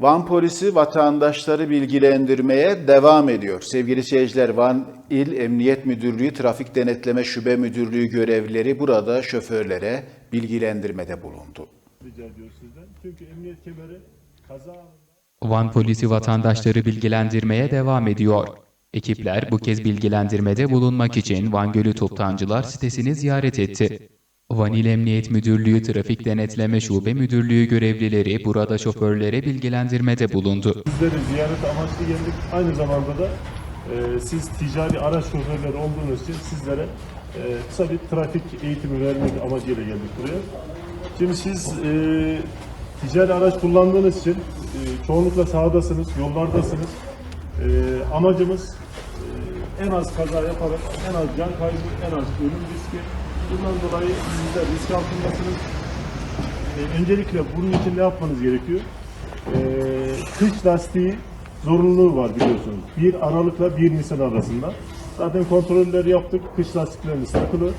Van polisi vatandaşları bilgilendirmeye devam ediyor. Sevgili seyirciler, Van İl Emniyet Müdürlüğü Trafik Denetleme Şube Müdürlüğü görevlileri burada şoförlere bilgilendirmede bulundu. rica ediyoruz sizden. Çünkü emniyet kemeri kaza Van polisi vatandaşları bilgilendirmeye devam ediyor. Ekipler bu kez bilgilendirmede bulunmak için Van Gölü Toptancılar sitesini ziyaret etti. Van İl Emniyet Müdürlüğü Trafik Denetleme Şube Müdürlüğü görevlileri burada şoförlere bilgilendirmede bulundu. sizleri ziyaret amaçlı geldik. Aynı zamanda da e, siz ticari araç şoförleri olduğunuz için sizlere e, kısa bir trafik eğitimi vermek amacıyla geldik buraya. Şimdi siz e, ticari araç kullandığınız için e, çoğunlukla sahadasınız, yollardasınız. E, amacımız e, en az kaza yaparak en az can kaybı, en az ölüm riski. Bundan dolayı sizler risk altındasınız. E, öncelikle bunun için ne yapmanız gerekiyor? E, kış lastiği zorunluluğu var biliyorsunuz. 1 Aralık'la 1 Nisan arasında. Zaten kontrolleri yaptık. Kış lastiklerimiz takılı.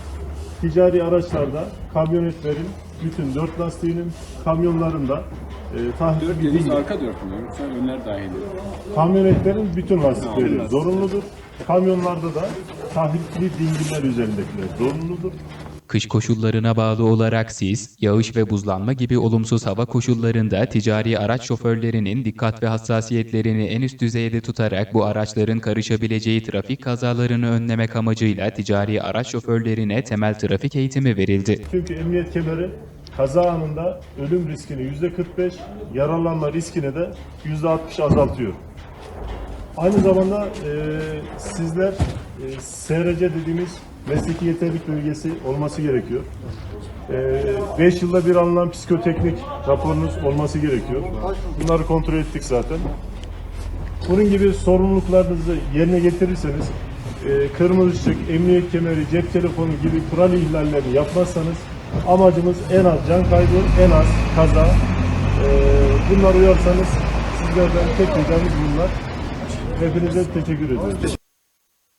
Ticari araçlarda kamyonetlerin bütün dört lastiğinin kamyonlarında e, Dört tahripli yediğiniz değil. arka dört mü? Yoksa önler dahil mi? Kamyonetlerin bütün lastikleri zorunludur. Kamyonlarda da tahripli dingiller üzerindekiler zorunludur. Kış koşullarına bağlı olarak sis, yağış ve buzlanma gibi olumsuz hava koşullarında ticari araç şoförlerinin dikkat ve hassasiyetlerini en üst düzeyde tutarak bu araçların karışabileceği trafik kazalarını önlemek amacıyla ticari araç şoförlerine temel trafik eğitimi verildi. Çünkü emniyet kemeri kaza anında ölüm riskini yüzde 45, yaralanma riskini de yüzde 60 azaltıyor. Aynı zamanda e, sizler e, SRC dediğimiz mesleki yeterlilik belgesi olması gerekiyor. 5 yılda bir alınan psikoteknik raporunuz olması gerekiyor. Bunları kontrol ettik zaten. Bunun gibi sorumluluklarınızı yerine getirirseniz, e, kırmızı ışık, emniyet kemeri, cep telefonu gibi kural ihlallerini yapmazsanız amacımız en az can kaybı, en az kaza. E, bunlara uyarsanız sizlerden tek ricamız bunlar. Hepinize teşekkür ediyoruz.